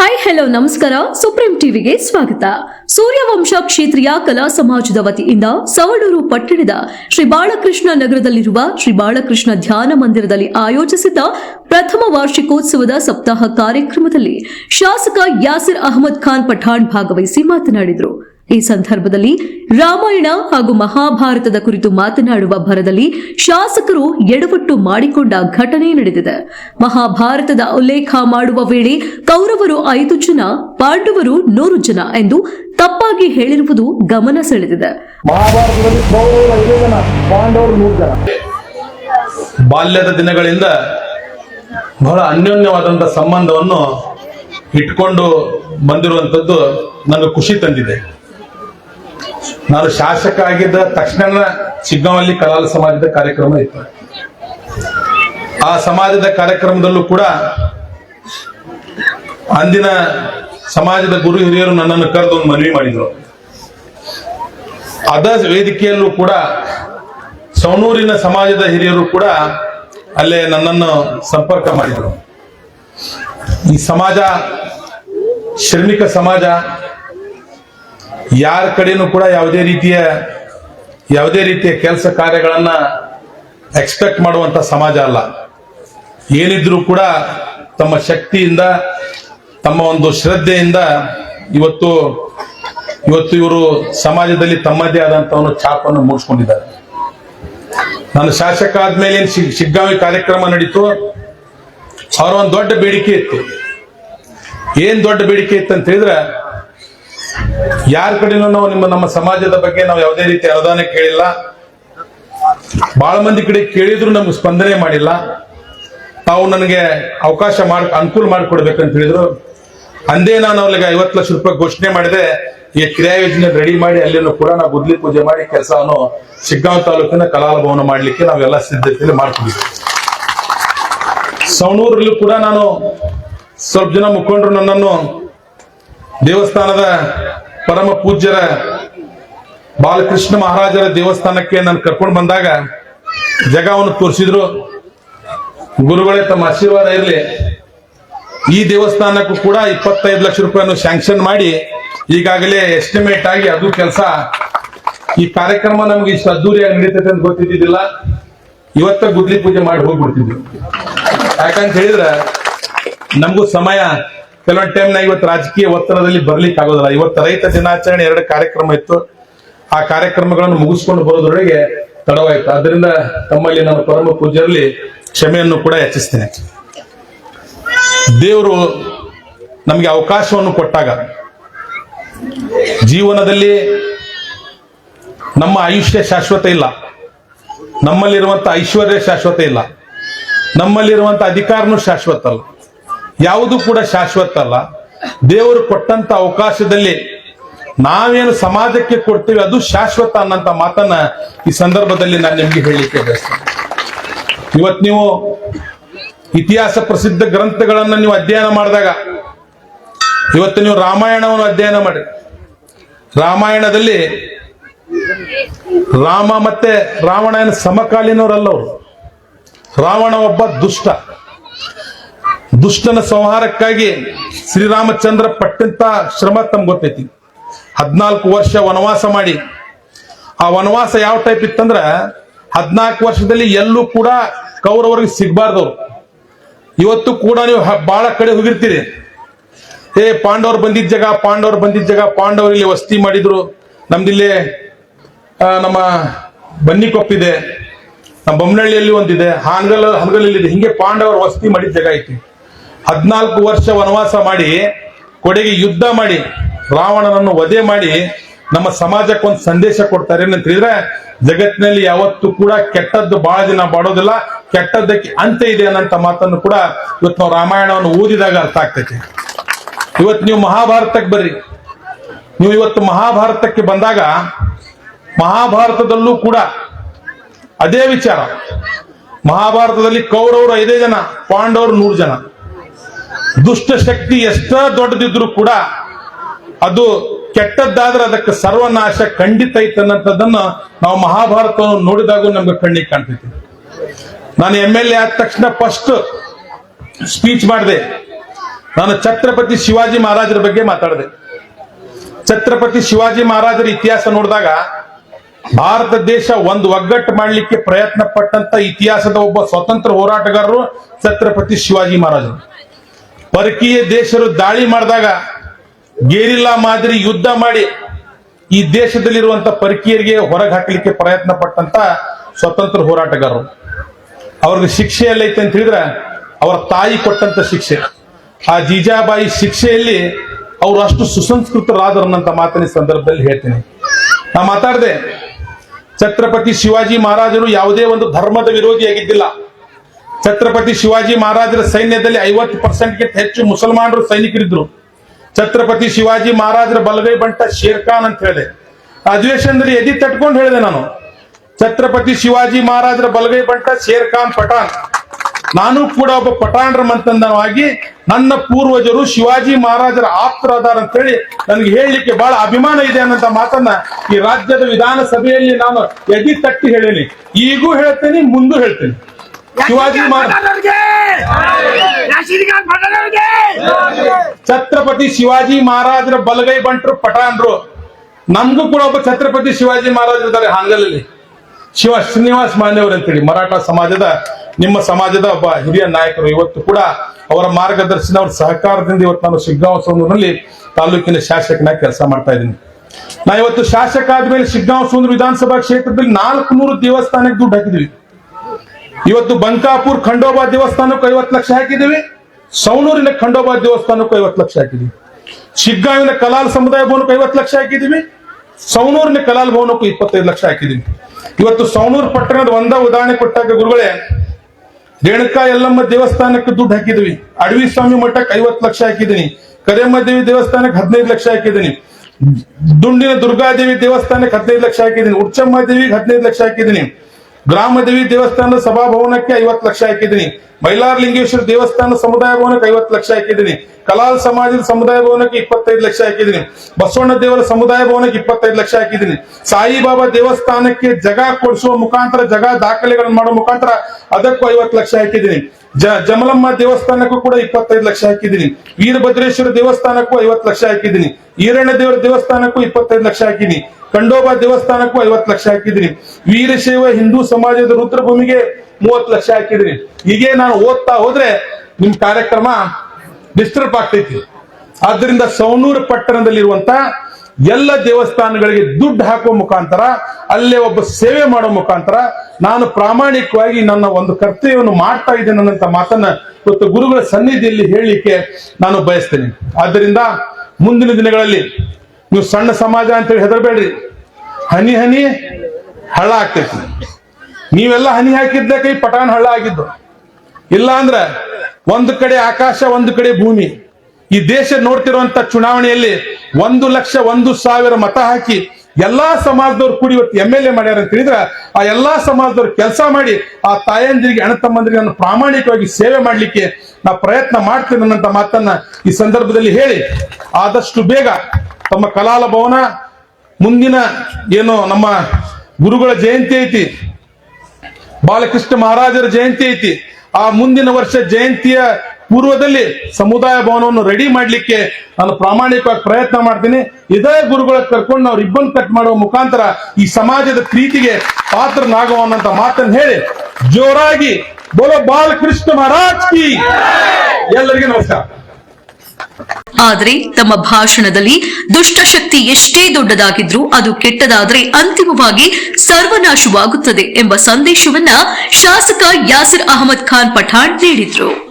Hi hello ನಮಸ್ಕಾರ. Supreme ಟಿವಿಗೆ ಸ್ವಾಗತ. ಸೂರ್ಯವಂಶ ಕ್ಷೇತ್ರೀಯ ಕಲಾ ಸಮಾಜದ ವತಿಯಿಂದ ಸವಳೂರು ಪಟ್ಟಣದ ಶ್ರೀ ಬಾಳಕೃಷ್ಣ ನಗರದಲ್ಲಿರುವ ಶ್ರೀ ಬಾಳಕೃಷ್ಣ ಧ್ಯಾನ ಮಂದಿರದಲ್ಲಿ ಆಯೋಜಿಸಿದ್ದ ಪ್ರಥಮ ವಾರ್ಷಿಕೋತ್ಸವದ ಸಪ್ತಾಹ ಕಾರ್ಯಕ್ರಮದಲ್ಲಿ ಶಾಸಕ ಯಾಸಿರ್ ಅಹಮದ್ ಖಾನ್ ಪಠಾಣ್ ಭಾಗವಹಿಸಿ ಮಾತನಾಡಿದರು. ಈ ಸಂದರ್ಭದಲ್ಲಿ ರಾಮಾಯಣ ಹಾಗೂ ಮಹಾಭಾರತದ ಕುರಿತು ಮಾತನಾಡುವ ಭರದಲ್ಲಿ ಶಾಸಕರು ಎಡವಟ್ಟು ಮಾಡಿಕೊಂಡ ಘಟನೆ ನಡೆದಿದೆ. ಮಹಾಭಾರತದ ಉಲ್ಲೇಖ ಮಾಡುವ ವೇಳೆ ಕೌರವರು ಐದು ಜನ ಪಾಂಡವರು ನೂರು ಜನ ಎಂದು ತಪ್ಪಾಗಿ ಹೇಳಿರುವುದು ಗಮನ ಸೆಳೆದಿದೆ. ಮಹಾಭಾರತದಲ್ಲಿ ಕೌರವರು ಐದು ಜನ ಪಾಂಡವರು ನೂರು ಜನ. ಬಾಲ್ಯದ ದಿನಗಳಿಂದ ಬಹಳ ಅನ್ಯೋನ್ಯವಾದಂತಹ ಸಂಬಂಧವನ್ನು ಇಟ್ಕೊಂಡು ಬಂದಿರುವಂತದ್ದು ನನಗೆ ಖುಷಿ ತಂದಿದೆ. ನಾನು ಶಾಸಕ ಆಗಿದ್ದ ತಕ್ಷಣ ಚಿಗ್ನವಲ್ಲಿ ಕಲಾಲ ಸಮಾಜದ ಕಾರ್ಯಕ್ರಮ ಇತ್ತು. ಆ ಸಮಾಜದ ಕಾರ್ಯಕ್ರಮದಲ್ಲೂ ಕೂಡ ಅಂದಿನ ಸಮಾಜದ ಗುರು ಹಿರಿಯರು ನನ್ನನ್ನು ಕರೆದು ಒಂದು ಮನವಿ ಮಾಡಿದ್ರು. ಅದ ವೇದಿಕೆಯಲ್ಲೂ ಕೂಡ ಸೌನೂರಿನ ಸಮಾಜದ ಹಿರಿಯರು ಕೂಡ ಅಲ್ಲೇ ನನ್ನನ್ನು ಸಂಪರ್ಕ ಮಾಡಿದರು. ಈ ಸಮಾಜ, ಶ್ರಮಿಕ ಸಮಾಜ ಯಾರ ಕಡೆನೂ ಕೂಡ ಯಾವುದೇ ರೀತಿಯ ಯಾವುದೇ ರೀತಿಯ ಕೆಲಸ ಕಾರ್ಯಗಳನ್ನ ಎಕ್ಸ್ಪೆಕ್ಟ್ ಮಾಡುವಂತ ಸಮಾಜ ಅಲ್ಲ. ಏನಿದ್ರೂ ಕೂಡ ತಮ್ಮ ಶಕ್ತಿಯಿಂದ, ತಮ್ಮ ಒಂದು ಶ್ರದ್ಧೆಯಿಂದ ಇವತ್ತು ಇವತ್ತು ಇವರು ಸಮಾಜದಲ್ಲಿ ತಮ್ಮದೇ ಆದಂತ ಒಂದು ಛಾಪನ್ನು ಮೂಡಿಸ್ಕೊಂಡಿದ್ದಾರೆ. ನಾನು ಶಾಸಕ ಆದ್ಮೇಲೆ ಏನ್ ಶಿಗ್ಗಾವಿ ಕಾರ್ಯಕ್ರಮ ನಡೀತು ಅವರ ಒಂದು ದೊಡ್ಡ ಬೇಡಿಕೆ ಇತ್ತು. ಏನ್ ದೊಡ್ಡ ಬೇಡಿಕೆ ಇತ್ತು ಅಂತ ಹೇಳಿದ್ರೆ ಯಾರ ಕಡೆನೂ ನಾವು ನಿಮ್ಮ, ನಮ್ಮ ಸಮಾಜದ ಬಗ್ಗೆ ನಾವು ಯಾವುದೇ ರೀತಿ ಅನುದಾನ ಕೇಳಿಲ್ಲ. ಬಹಳ ಮಂದಿ ಕಡೆ ಕೇಳಿದ್ರು ನಮ್ಗೆ ಸ್ಪಂದನೆ ಮಾಡಿಲ್ಲ. ತಾವು ನನಗೆ ಅವಕಾಶ ಮಾಡ್, ಅನುಕೂಲ ಮಾಡಿಕೊಡ್ಬೇಕಂತ ಹೇಳಿದ್ರು. ಅಂದೇ ನಾನು ಅವ್ರಿಗೆ ಐವತ್ತು ಲಕ್ಷ ರೂಪಾಯಿ ಘೋಷಣೆ ಮಾಡಿದೆ. ಈ ಕ್ರಿಯಾ ಯೋಜನೆ ರೆಡಿ ಮಾಡಿ ಅಲ್ಲಿನೂ ಕೂಡ ನಾವು ಗುದ್ಲಿ ಪೂಜೆ ಮಾಡಿ ಕೆಲಸವನ್ನು ಶಿಗ್ಗಾಂವ್ ತಾಲೂಕಿನ ಮಾಡಲಿಕ್ಕೆ ಮಾಡ್ಲಿಕ್ಕೆ ನಾವೆಲ್ಲ ಸಿದ್ಧತೆಯಲ್ಲಿ ಮಾಡ್ಕೊಂಡಿದ್ವಿ ಸವಣೂರಲ್ಲೂ ಕೂಡ ನಾನು ಸ್ವಲ್ಪ ಜನ ಮುಖಂಡರು ನನ್ನನ್ನು ದೇವಸ್ಥಾನದ ಪರಮ ಪೂಜ್ಯರ ಬಾಲಕೃಷ್ಣ ಮಹಾರಾಜರ ದೇವಸ್ಥಾನಕ್ಕೆ ನಾನು ಕರ್ಕೊಂಡು ಬಂದಾಗ ಜಗವನ್ನು ತೋರಿಸಿದ್ರು. ಗುರುಗಳೇ, ತಮ್ಮ ಆಶೀರ್ವಾದ ಇರಲಿ. ಈ ದೇವಸ್ಥಾನಕ್ಕೂ ಕೂಡ ಇಪ್ಪತ್ತೈದು ಲಕ್ಷ ರೂಪಾಯಿಯನ್ನು ಸ್ಯಾಂಕ್ಷನ್ ಮಾಡಿ ಈಗಾಗಲೇ ಎಸ್ಟಿಮೇಟ್ ಆಗಿ ಅದು ಕೆಲಸ ಈ ಕಾರ್ಯಕ್ರಮ ನಮ್ಗೆ ಇಷ್ಟು ಅದ್ದೂರಿಯಾಗಿ ನಡೀತೈತೆ ಅಂತ ಗೊತ್ತಿದ್ದಿಲ್ಲ ಇವತ್ತ ಗುದ್ಲಿ ಪೂಜೆ ಮಾಡಿ ಹೋಗ್ಬಿಡ್ತಿದ್ವಿ. ಯಾಕಂತ ಹೇಳಿದ್ರೆ ನಮಗೂ ಸಮಯ ಕೆಲವೊಂದು ಟೈಮ್ನ ಇವತ್ತು ರಾಜಕೀಯ ಒತ್ತಡದಲ್ಲಿ ಬರ್ಲಿಕ್ಕೆ ಆಗೋದಿಲ್ಲ ಇವತ್ತು ರೈತ ದಿನಾಚರಣೆ ಎರಡು ಕಾರ್ಯಕ್ರಮ ಇತ್ತು. ಆ ಕಾರ್ಯಕ್ರಮಗಳನ್ನು ಮುಗಿಸ್ಕೊಂಡು ಬರೋದ್ರೊಳಗೆ ತಡವಾಯ್ತು. ಅದರಿಂದ ತಮ್ಮಲ್ಲಿ ನಾನು ಪರಮ ಪೂಜೆಯಲ್ಲಿ ಕ್ಷಮೆಯನ್ನು ಕೂಡ ಯಾಚಿಸ್ತೇನೆ ದೇವರು ನಮಗೆ ಅವಕಾಶವನ್ನು ಕೊಟ್ಟಾಗ ಜೀವನದಲ್ಲಿ ನಮ್ಮ ಆಯುಷ್ಯ ಶಾಶ್ವತ ಇಲ್ಲ. ನಮ್ಮಲ್ಲಿರುವಂತ ಐಶ್ವರ್ಯ ಶಾಶ್ವತ ಇಲ್ಲ. ನಮ್ಮಲ್ಲಿರುವಂತ ಅಧಿಕಾರನೂ ಶಾಶ್ವತ ಅಲ್ಲ. ಯಾವುದು ಕೂಡ ಶಾಶ್ವತ ಅಲ್ಲ ದೇವರು ಕೊಟ್ಟಂತ ಅವಕಾಶದಲ್ಲಿ ನಾವೇನು ಸಮಾಜಕ್ಕೆ ಕೊಡ್ತೀವಿ ಅದು ಶಾಶ್ವತ ಅನ್ನಂತ ಮಾತನ್ನ ಈ ಸಂದರ್ಭದಲ್ಲಿ ನಾನು ನಿಮ್ಗೆ ಹೇಳಲಿಕ್ಕೆ ಬಯಸ್ತೇನೆ. ಇವತ್ತು ನೀವು ಇತಿಹಾಸ ಪ್ರಸಿದ್ಧ ಗ್ರಂಥಗಳನ್ನ ನೀವು ಅಧ್ಯಯನ ಮಾಡಿದಾಗ, ಇವತ್ತು ನೀವು ರಾಮಾಯಣವನ್ನು ಅಧ್ಯಯನ ಮಾಡಿ. ರಾಮಾಯಣದಲ್ಲಿ ರಾಮ ಮತ್ತೆ ರಾವಣನ ಸಮಕಾಲೀನವರಲ್ಲ ಅವರು. ರಾವಣ ಒಬ್ಬ ದುಷ್ಟ. ದುಷ್ಟನ ಸಂಹಾರಕ್ಕಾಗಿ ಶ್ರೀರಾಮಚಂದ್ರ ಪಟ್ಟಂತ ಶ್ರಮ ತಮ್ಗೆ ಗೊತ್ತೈತಿ. ಹದಿನಾಲ್ಕು ವರ್ಷ ವನವಾಸ ಮಾಡಿ. ಆ ವನವಾಸ ಯಾವ ಟೈಪ್ ಇತ್ತಂದ್ರ ಹದಿನಾಲ್ಕು ವರ್ಷದಲ್ಲಿ ಎಲ್ಲೂ ಕೂಡ ಕೌರವರಿಗೆ ಸಿಗ್ಬಾರ್ದವ್ರು. ಇವತ್ತು ಕೂಡ ನೀವು ಬಹಳ ಕಡೆ ಹೋಗಿರ್ತೀರಿ. ಏ, ಪಾಂಡವರು ಬಂದಿದ್ದ ಜಾಗ, ಪಾಂಡವರು ಬಂದಿದ್ದ ಜಾಗ, ಪಾಂಡವರು ಇಲ್ಲಿ ವಸತಿ ಮಾಡಿದ್ರು. ನಮ್ದಿಲ್ಲಿ ನಮ್ಮ ಬನ್ನಿಕೊಪ್ಪಿದೆ ನಮ್ಮ ಬೊಮ್ಮನಹಳ್ಳಿಯಲ್ಲಿ ಒಂದಿದೆ. ಹಾನಗಲ್ ಹನಗಲಲ್ಲಿದೆ ಹಿಂಗೆ ಪಾಂಡವರು ವಸತಿ ಮಾಡಿದ ಜಾಗ ಐತಿ. ಹದ್ನಾಲ್ಕು ವರ್ಷ ವನವಾಸ ಮಾಡಿ, ಕೊಡೆಗೆ ಯುದ್ಧ ಮಾಡಿ, ರಾವಣನನ್ನು ವಧೆ ಮಾಡಿ, ನಮ್ಮ ಸಮಾಜಕ್ಕೆ ಒಂದು ಸಂದೇಶ ಕೊಡ್ತಾರೆ. ಏನಂತ ಹೇಳಿದ್ರೆ, ಜಗತ್ತಿನಲ್ಲಿ ಯಾವತ್ತೂ ಕೂಡ ಕೆಟ್ಟದ್ದು ಬಹಳ ದಿನ ಬಾಡೋದಿಲ್ಲ. ಕೆಟ್ಟದ್ದಕ್ಕೆ ಅಂತ್ಯ ಇದೆ ಅನ್ನಂತ ಮಾತನ್ನು ಕೂಡ ಇವತ್ತು ನಾವು ರಾಮಾಯಣವನ್ನು ಓದಿದಾಗ ಅರ್ಥ ಆಗ್ತೈತೆ. ಇವತ್ತು ನೀವು ಮಹಾಭಾರತಕ್ಕೆ ಬರ್ರಿ. ನೀವು ಇವತ್ತು ಮಹಾಭಾರತಕ್ಕೆ ಬಂದಾಗ, ಮಹಾಭಾರತದಲ್ಲೂ ಕೂಡ ಅದೇ ವಿಚಾರ. ಮಹಾಭಾರತದಲ್ಲಿ ಕೌರವರು ಐದೇ ಜನ, ಪಾಂಡವರು ನೂರು ಜನ. ದುಷ್ಟ ಶಕ್ತಿ ಎಷ್ಟ ದೊಡ್ಡದಿದ್ರು ಕೂಡ ಅದು ಕೆಟ್ಟದ್ದಾದ್ರೆ ಅದಕ್ಕೆ ಸರ್ವನಾಶ ಖಂಡಿತ ಐತೆ ಅನ್ನೋಂಥದ್ದನ್ನ ನಾವು ಮಹಾಭಾರತವನ್ನು ನೋಡಿದಾಗ ನಮ್ಗೆ ಕಣ್ಣಿಗೆ ಕಾಣ್ತೈತಿ. ನಾನು ಎಂ ಎಲ್ ಎ ಆದ ತಕ್ಷಣ ಫಸ್ಟ್ ಸ್ಪೀಚ್ ಮಾಡಿದೆ. ನಾನು ಛತ್ರಪತಿ ಶಿವಾಜಿ ಮಹಾರಾಜರ ಬಗ್ಗೆ ಮಾತಾಡಿದೆ. ಛತ್ರಪತಿ ಶಿವಾಜಿ ಮಹಾರಾಜರ ಇತಿಹಾಸ ನೋಡಿದಾಗ ಭಾರತ ದೇಶ ಒಂದು ಒಗ್ಗಟ್ಟು ಮಾಡಲಿಕ್ಕೆ ಪ್ರಯತ್ನ ಪಟ್ಟಂತ ಇತಿಹಾಸದ ಒಬ್ಬ ಸ್ವತಂತ್ರ ಹೋರಾಟಗಾರರು ಛತ್ರಪತಿ ಶಿವಾಜಿ ಮಹಾರಾಜರು. ಪರಕೀಯ ದೇಶರು ದಾಳಿ ಮಾಡಿದಾಗ ಗೇರಿಲ್ಲಾ ಮಾದರಿ ಯುದ್ಧ ಮಾಡಿ ಈ ದೇಶದಲ್ಲಿರುವಂತ ಪರಕೀಯರಿಗೆ ಹೊರಗೆ ಹಾಕಲಿಕ್ಕೆ ಪ್ರಯತ್ನ ಪಟ್ಟಂತ ಸ್ವತಂತ್ರ ಹೋರಾಟಗಾರರು. ಅವ್ರಿಗೆ ಶಿಕ್ಷೆ ಎಲ್ಲೈತೆ ಅಂತ ಹೇಳಿದ್ರೆ ಅವರ ತಾಯಿ ಕೊಟ್ಟಂತ ಶಿಕ್ಷೆ. ಆ ಜೀಜಾಬಾಯಿ ಶಿಕ್ಷೆಯಲ್ಲಿ ಅವರು ಅಷ್ಟು ಸುಸಂಸ್ಕೃತರಾದರನ್ನಂತ ಮಾತಿನ ಸಂದರ್ಭದಲ್ಲಿ ಹೇಳ್ತೀನಿ. ನಾ ಮಾತಾಡಿದೆ, ಛತ್ರಪತಿ ಶಿವಾಜಿ ಮಹಾರಾಜರು ಯಾವುದೇ ಒಂದು ಧರ್ಮದ ವಿರೋಧಿಯಾಗಿದ್ದಿಲ್ಲ. ಛತ್ರಪತಿ ಶಿವಾಜಿ ಮಹಾರಾಜರ ಸೈನ್ಯದಲ್ಲಿ ಐವತ್ತು ಪರ್ಸೆಂಟ್ಗಿಂತ ಹೆಚ್ಚು ಮುಸಲ್ಮಾನರು ಸೈನಿಕರಿದ್ರು ಛತ್ರಪತಿ ಶಿವಾಜಿ ಮಹಾರಾಜರ ಬಲಗೈ ಬಂಟ ಶೇರ್ ಖಾನ್ ಅಂತ ಹೇಳಿದೆ. ಅಧಿವೇಶನದಲ್ಲಿ ಎದಿ ತಟ್ಕೊಂಡು ಹೇಳಿದೆ ನಾನು. ಛತ್ರಪತಿ ಶಿವಾಜಿ ಮಹಾರಾಜರ ಬಲಗೈ ಬಂಟ ಶೇರ್ ಖಾನ್ ಪಠಾಣ್ ನಾನು ಕೂಡ ಒಬ್ಬ ಪಠಾಣರ ಮಂತಂದನವಾಗಿ ನನ್ನ ಪೂರ್ವಜರು ಶಿವಾಜಿ ಮಹಾರಾಜರ ಆಪ್ತರಾದಾರ ಅಂತ ಹೇಳಿ ನನಗೆ ಹೇಳಲಿಕ್ಕೆ ಬಹಳ ಅಭಿಮಾನ ಇದೆ ಅನ್ನೋಂತ ಮಾತನ್ನ ಈ ರಾಜ್ಯದ ವಿಧಾನಸಭೆಯಲ್ಲಿ ನಾನು ಎದಿ ತಟ್ಟಿ ಹೇಳೀನಿ. ಈಗೂ ಹೇಳ್ತೇನೆ, ಮುಂದೂ ಹೇಳ್ತೇನೆ. ಶಿವಾಜಿ ಛತ್ರಪತಿ ಶಿವಾಜಿ ಮಹಾರಾಜರ ಬಲಗೈ ಬಂಟ್ರು ಪಠಾಣ್ರು. ನಮ್ಗೂ ಕೂಡ ಒಬ್ಬ ಛತ್ರಪತಿ ಶಿವಾಜಿ ಮಹಾರಾಜರು ಇದ್ದಾರೆ ಹಾಂಗಲಲ್ಲಿ ಶಿವ ಶ್ರೀನಿವಾಸ್ ಮಾನ್ಯವರು ಅಂತೇಳಿ. ಮರಾಠ ಸಮಾಜದ ನಿಮ್ಮ ಸಮಾಜದ ಒಬ್ಬ ಹಿರಿಯ ನಾಯಕರು ಇವತ್ತು ಕೂಡ ಅವರ ಮಾರ್ಗದರ್ಶನ ಅವರ ಸಹಕಾರದಿಂದ ಇವತ್ತು ನಾನು ಶಿಗ್ಗಾಂವ್ ಸೋಂದೂರಿನಲ್ಲಿ ತಾಲೂಕಿನ ಶಾಸಕನಾಗಿ ಕೆಲಸ ಮಾಡ್ತಾ ಇದ್ದೀನಿ. ನಾ ಇವತ್ತು ಶಾಸಕ ಆದ್ಮೇಲೆ ಶಿಗ್ಗಾಂವ್ ಸೋಂದೂರು ವಿಧಾನಸಭಾ ಕ್ಷೇತ್ರದಲ್ಲಿ ನಾಲ್ಕು ನೂರು ದೇವಸ್ಥಾನಕ್ಕೆ ದುಡ್ಡು ಹಾಕಿದ್ವಿ ಇವತ್ತು ಬಂಕಾಪುರ್ ಖಂಡೋಬಾ ದೇವಸ್ಥಾನಕ್ಕೂ ಐವತ್ತು ಲಕ್ಷ ಹಾಕಿದ್ದೀವಿ. ಸೌನೂರಿನ ಖಂಡೋಬಾ ದೇವಸ್ಥಾನಕ್ಕೂ ಐವತ್ತು ಲಕ್ಷ ಹಾಕಿದ್ದೀವಿ. ಶಿಗ್ಗಾವಿನ ಕಲಾಲ್ ಸಮುದಾಯ ಭವನಕ್ಕೂ ಐವತ್ತು ಲಕ್ಷ ಹಾಕಿದ್ದೀವಿ. ಸೌನೂರಿನ ಕಲಾಲ್ ಭವನಕ್ಕೂ ಇಪ್ಪತ್ತೈದು ಲಕ್ಷ ಹಾಕಿದ್ದೀವಿ. ಇವತ್ತು ಸೌನೂರು ಪಟ್ಟಣದ ಒಂದ ಉದಾಹರಣೆ ಕೊಟ್ಟಾಗ ಗುರುಗಳೇ ರೇಣುಕಾ ಯಲ್ಲಮ್ಮ ದೇವಸ್ಥಾನಕ್ಕೆ ದುಡ್ಡು ಹಾಕಿದ್ವಿ ಅಡವಿ ಸ್ವಾಮಿ ಮಠಕ್ಕೆ ಐವತ್ತು ಲಕ್ಷ ಹಾಕಿದ್ದೀನಿ. ಕರಿಯಮ್ಮ ದೇವಿ ದೇವಸ್ಥಾನಕ್ಕೆ ಹದಿನೈದು ಲಕ್ಷ ಹಾಕಿದ್ದೀನಿ. ದುಂಡಿನ ದುರ್ಗಾದೇವಿ ದೇವಸ್ಥಾನಕ್ಕೆ ಹದಿನೈದು ಲಕ್ಷ ಹಾಕಿದ್ದೀನಿ. ಉಚ್ಚಮ್ಮ ದೇವಿಗೆ ಹದಿನೈದು ಲಕ್ಷ ಹಾಕಿದ್ದೀನಿ. ಗ್ರಾಮದೇವಿ ದೇವಸ್ಥಾನದ ಸಭಾಭವನಕ್ಕೆ ಐವತ್ತು ಲಕ್ಷ ಹಾಕಿದ್ದೀನಿ. ಮೈಲಾರಲಿಂಗೇಶ್ವರ ದೇವಸ್ಥಾನ ಸಮುದಾಯ ಭವನಕ್ಕೆ ಐವತ್ತು ಲಕ್ಷ ಹಾಕಿದ್ದೀನಿ. ಕಲಾಲ್ ಸಮಾಜದ ಸಮುದಾಯ ಭವನಕ್ಕೆ ಇಪ್ಪತ್ತೈದು ಲಕ್ಷ ಹಾಕಿದ್ದೀನಿ. ಬಸವಣ್ಣ ದೇವರ ಸಮುದಾಯ ಭವನಕ್ಕೆ ಇಪ್ಪತ್ತೈದು ಲಕ್ಷ ಹಾಕಿದ್ದೀನಿ. ಸಾಯಿಬಾಬಾ ದೇವಸ್ಥಾನಕ್ಕೆ ಜಗ ಕೊಡಿಸುವ ಮುಖಾಂತರ, ಜಗ ದಾಖಲೆಗಳನ್ನು ಮಾಡುವ ಮುಖಾಂತರ ಅದಕ್ಕೂ ಐವತ್ತು ಲಕ್ಷ ಹಾಕಿದ್ದೀನಿ. ಜ, ಜಮಲಮ್ಮ ದೇವಸ್ಥಾನಕ್ಕೂ ಕೂಡ ಇಪ್ಪತ್ತೈದು ಲಕ್ಷ ಹಾಕಿದ್ದೀನಿ. ವೀರಭದ್ರೇಶ್ವರ ದೇವಸ್ಥಾನಕ್ಕೂ ಐವತ್ತು ಲಕ್ಷ ಹಾಕಿದ್ದೀನಿ. ಈರಣ್ಣ ದೇವರ ದೇವಸ್ಥಾನಕ್ಕೂ ಇಪ್ಪತ್ತೈದು ಲಕ್ಷ ಹಾಕಿದ್ದೀನಿ. ಖಂಡೋಬಾ ದೇವಸ್ಥಾನಕ್ಕೂ ಐವತ್ತು ಲಕ್ಷ ಹಾಕಿದ್ದೀನಿ. ವೀರಶೈವ ಹಿಂದೂ ಸಮಾಜದ ರುದ್ರಭೂಮಿಗೆ ಮೂವತ್ತು ಲಕ್ಷ ಹಾಕಿದ್ರಿ. ಹೀಗೆ ನಾನು ಓದ್ತಾ ಹೋದ್ರೆ ನಿಮ್ ಕಾರ್ಯಕ್ರಮ ಡಿಸ್ಟರ್ಬ್ ಆಗ್ತೈತಿ. ಆದ್ರಿಂದ ಸೌನೂರು ಪಟ್ಟಣದಲ್ಲಿರುವಂತ ಎಲ್ಲ ದೇವಸ್ಥಾನಗಳಿಗೆ ದುಡ್ಡು ಹಾಕುವ ಮುಖಾಂತರ, ಅಲ್ಲೇ ಒಬ್ಬ ಸೇವೆ ಮಾಡೋ ಮುಖಾಂತರ ನಾನು ಪ್ರಾಮಾಣಿಕವಾಗಿ ನನ್ನ ಒಂದು ಕರ್ತವ್ಯವನ್ನು ಮಾಡ್ತಾ ಇದ್ದೇನೆ ಅನ್ನೋಂಥ ಮಾತನ್ನ ಇವತ್ತು ಗುರುಗಳ ಸನ್ನಿಧಿಯಲ್ಲಿ ಹೇಳಲಿಕ್ಕೆ ನಾನು ಬಯಸ್ತೇನೆ. ಆದ್ದರಿಂದ ಮುಂದಿನ ದಿನಗಳಲ್ಲಿ ನೀವು ಸಣ್ಣ ಸಮಾಜ ಅಂತೇಳಿ ಹೆದರಬೇಡ್ರಿ. ಹನಿ ಹನಿ ಹಳ್ಳ ಆಗ್ತೈತಿ. ನೀವೆಲ್ಲ ಹನಿ ಹಾಕಿದ್ದಕ್ಕೆ ಕೈ ಪಟಾನ್ ಹಳ್ಳ ಆಗಿದ್ದು. ಇಲ್ಲ ಅಂದ್ರೆ ಒಂದು ಕಡೆ ಆಕಾಶ, ಒಂದು ಕಡೆ ಭೂಮಿ. ಈ ದೇಶ ನೋಡ್ತಿರುವಂತ ಚುನಾವಣೆಯಲ್ಲಿ ಒಂದು ಲಕ್ಷ, ಒಂದು ಸಾವಿರ ಮತ ಹಾಕಿ ಎಲ್ಲಾ ಸಮಾಜದವ್ರು ಕೂಡಿ ಇವತ್ತು ಎಂ ಎಲ್ ಎ ಮಾಡ್ಯಾರ ಅಂತ ಹೇಳಿದ್ರೆ ಆ ಎಲ್ಲಾ ಸಮಾಜದವ್ರು ಕೆಲಸ ಮಾಡಿ ಆ ತಾಯಂದಿರಿಗೆ, ಅಣ್ಣ ತಮ್ಮಂದಿರಿಗೆ ನಾನು ಪ್ರಾಮಾಣಿಕವಾಗಿ ಸೇವೆ ಮಾಡಲಿಕ್ಕೆ ನಾ ಪ್ರಯತ್ನ ಮಾಡ್ತೇನೆ ಅನ್ನೋಂತ ಮಾತನ್ನ ಈ ಸಂದರ್ಭದಲ್ಲಿ ಹೇಳಿ. ಆದಷ್ಟು ಬೇಗ ತಮ್ಮ ಕಲಾಲ ಭವನ, ಮುಂದಿನ ಏನು ನಮ್ಮ ಗುರುಗಳ ಜಯಂತಿ ಐತಿ ಬಾಲಕೃಷ್ಣ ಮಹಾರಾಜರ ಜಯಂತಿ ಐತಿ. ಆ ಮುಂದಿನ ವರ್ಷ ಜಯಂತಿಯ ಪೂರ್ವದಲ್ಲಿ ಸಮುದಾಯ ಭವನವನ್ನು ರೆಡಿ ಮಾಡಲಿಕ್ಕೆ ನಾನು ಪ್ರಾಮಾಣಿಕವಾಗಿ ಪ್ರಯತ್ನ ಮಾಡ್ತೀನಿ. ಇದೇ ಗುರುಗಳ ಕರ್ಕೊಂಡು ನಾವು ರಿಬ್ಬನ್ ಕಟ್ ಮಾಡುವ ಮುಖಾಂತರ ಈ ಸಮಾಜದ ಪ್ರೀತಿಗೆ ಪಾತ್ರನಾಗುವ ಅನ್ನೋಂಥ ಮಾತನ್ನು ಹೇಳಿ. ಜೋರಾಗಿ ಬೋಲೋ ಬಾಲಕೃಷ್ಣ ಮಹಾರಾಜ್ ಕಿ. ಎಲ್ಲರಿಗೂ ನಮಸ್ಕಾರ. ಆದರೆ ತಮ್ಮ ಭಾಷಣದಲ್ಲಿ ದುಷ್ಟಶಕ್ತಿ ಎಷ್ಟೇ ದೊಡ್ಡದಾಗಿದ್ರೂ ಅದು ಕೆಟ್ಟದಾದರೆ ಅಂತಿಮವಾಗಿ ಸರ್ವನಾಶವಾಗುತ್ತದೆ ಎಂಬ ಸಂದೇಶವನ್ನ ಶಾಸಕ ಯಾಸಿರ್ ಅಹಮದ್ ಖಾನ್ ಪಠಾಣ್ ನೀಡಿದ್ರು.